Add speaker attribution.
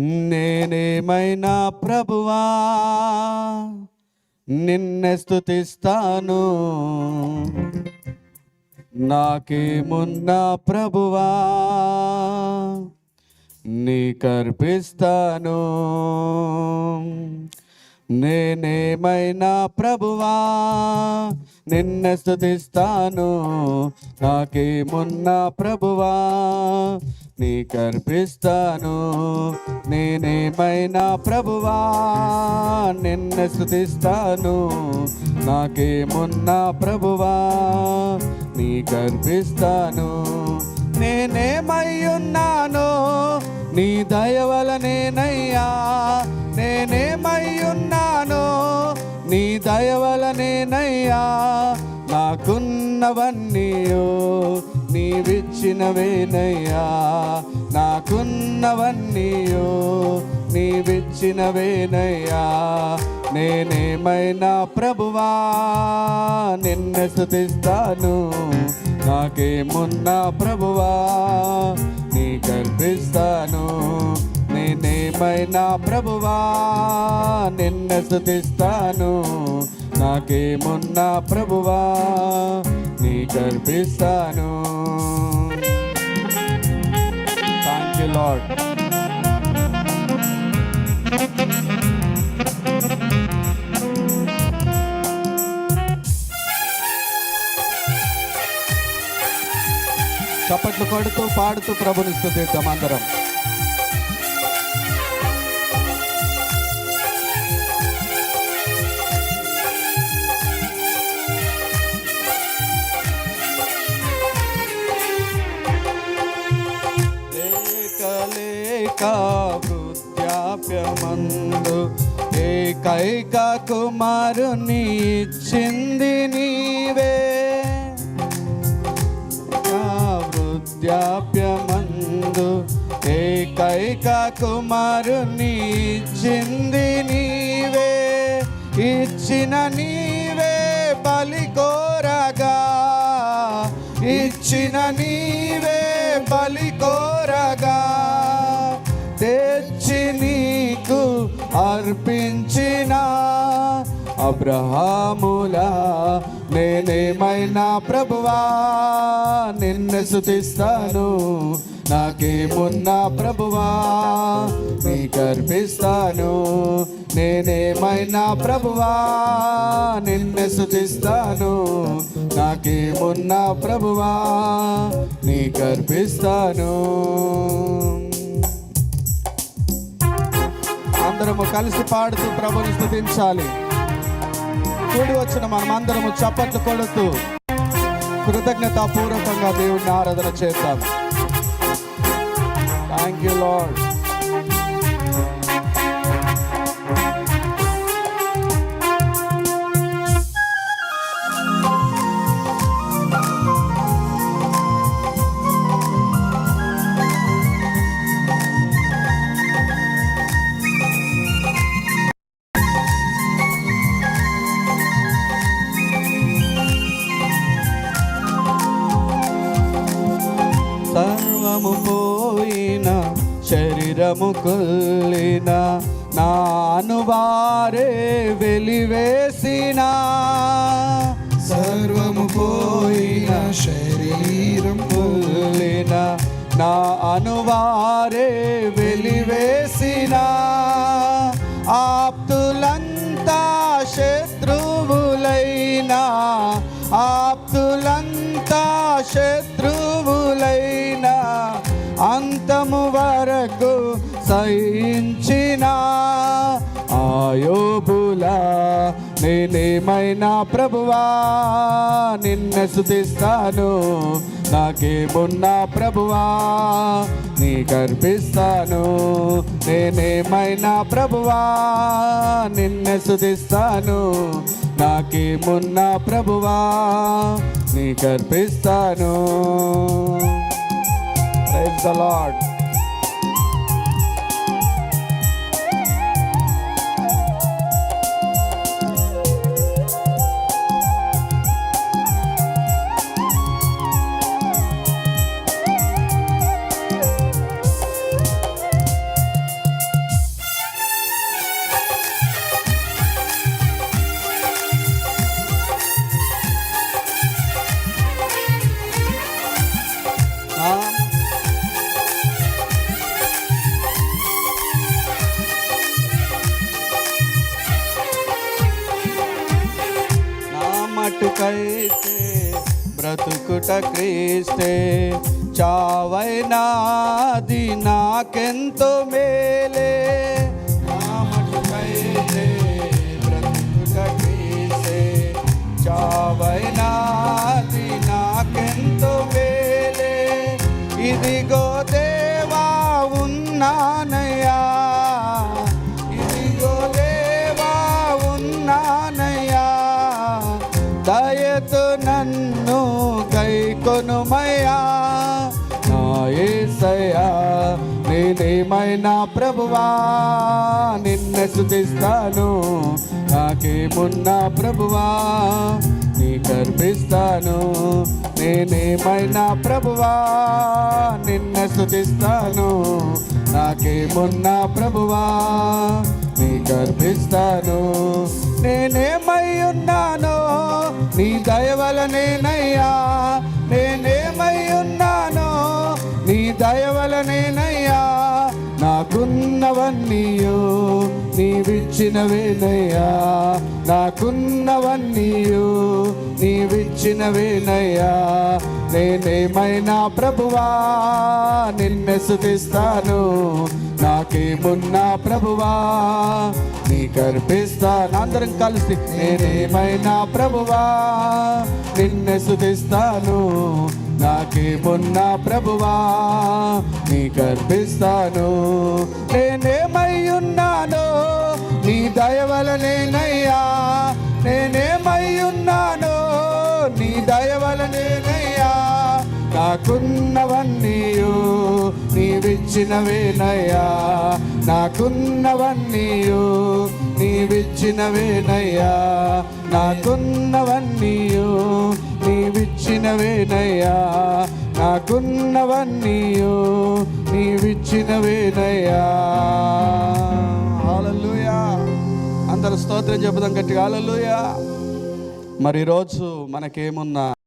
Speaker 1: నేనేమైనా ప్రభువా? నిన్నే స్తుతిస్తాను. నాకేమున్నా ప్రభువా? నీకర్పిస్తాను నేనేమైనా ప్రభువా? నిన్న స్తుతిస్తాను. నాకేమున్నా ప్రభువా? నీకర్పిస్తాను నేనేమైనా ప్రభువా? నిన్ను స్థుతిస్తాను నాకేమున్నా ప్రభువా? నీకర్పిస్తాను నేనేమై ఉన్నాను నీ దయ వలనేనయ్యా నేనేమై ఉన్నానో నీ దయ వలనేనయ్యా నాకున్నవన్నీయో నీవిచ్చినవేనయ్యా నాకున్నవన్నీయో నీవిచ్చినవేనయ్యా. నేనేమైనా ప్రభువా? నిన్ను స్తుతిస్తాను. నాకేమున్నా ప్రభువా? నీ కల్పిస్తాను నేనేమైనా ప్రభువా? నిన్ను స్తుతిస్తాను. నాకేమున్నా ప్రభువా? నీ కల్పిస్తాను you, Lord. చప్పట్లు కొడుతూ పాడుతూ ప్రభుని స్థుతిద్దాం అందరం లేక వృద్ధాప్యమందు ఏకైక కుమారుని ఇచ్చింది నీవే. వృద్ధాప్యమందు ఏకైక కుమారుని ఇచ్చింది నీవే. ఇచ్చిన నీవే బలి కోరగా. ఇచ్చిన నీవే అబ్రహాములా నేనేమైనా ప్రభువా? నిన్ను శుతిస్తాను నాకేమున్నా ప్రభువా? నీ కర్పిస్తాను నేనేమైనా ప్రభువా? నిన్ను శుతిస్తాను నాకేమున్నా ప్రభువా? నీ కర్పిస్తాను అందరము కలిసి పాడుతూ ప్రభుని స్థుతించాలి కూడి వచ్చిన మనమందరము చప్పట్లు కొడుతూ కృతజ్ఞతాపూర్వకంగా దేవుడిని ఆరాధన చేద్దాం. థ్యాంక్ యూ లాడ్ శరీరము కుల్లిన నాను వారే వెలివేసిన.
Speaker 2: సర్వము పోయిన శరీరం
Speaker 1: కుల్లిన నా అనువారే వెలివేసిన. ఆప్తులంతా శత్రువులైనా ఆప్తులంతా శత్రువులైనా అంతము వరకు సహించిన ఆయోబుల నేనేమైనా ప్రభువా? నిన్ను శుతిస్తాను నాకేమున్నా ప్రభువా? నీ కర్పిస్తాను. నేనేమైనా ప్రభువా? నిన్ను శుతిస్తాను నాకేమున్నా ప్రభువా? నీ కర్పిస్తాను. లాడ్ బ్రతుకుట క్రీస్తే చావైనాది నాకెంతో మేలే. నా బ్రతుకుట క్రీస్తే చావైనాది నాకెంతో మేలే. ఇదిగో దేవా ఉన్నానయ్యా నేనేమైనా ప్రభువా? నిన్ను శుతిస్తాను నాకేమున్నా ప్రభువా? నీ కర్పిస్తాను. నేనేమైనా ప్రభువా? నిన్ను శుతిస్తాను నాకేమున్నా ప్రభువా? నీ గర్భిస్తాను నేనేమై ఉన్నానో నీ దయవలనేనయ్యా నేనేమై ఉన్నానో నీ దయవలనేనయ్యా నాకున్నవన్నీయు నీవిచ్చినవేనయ్యా నాకున్నవన్నీయు నీవిచ్చినవేనయ్యా నేనేమైనా ప్రభువా? నిన్నే స్తుతిస్తాను. నాకేమున్నా ప్రభువా? నీ కర్పిస్తాను అందరం కలిసి నేనేమైనా ప్రభువా? నిన్నే స్తుతిస్తాను. నాకేమున్నా ప్రభువా నీ కర్పిస్తాను నేనేమై ఉన్నానో నీ దయవలనేనయ్యా నేనేమై ఉన్నాను నీ దయవలనేనయ్యా నాకున్నవన్నీయు నీవిచ్చినవేనయ్యా. నాకున్నవన్నీయు నీవిచ్చినవేనయ్యా. నాకున్నవన్నీయు నీవిచ్చినవేనయ్యా. నాకున్నవన్నీయు నీవిచ్చినవేనయ్యా. అందరూ స్తోత్రం చెబుదాం గట్టిగా. హల్లెలూయా. మరి ఈరోజు మనకేమున్నా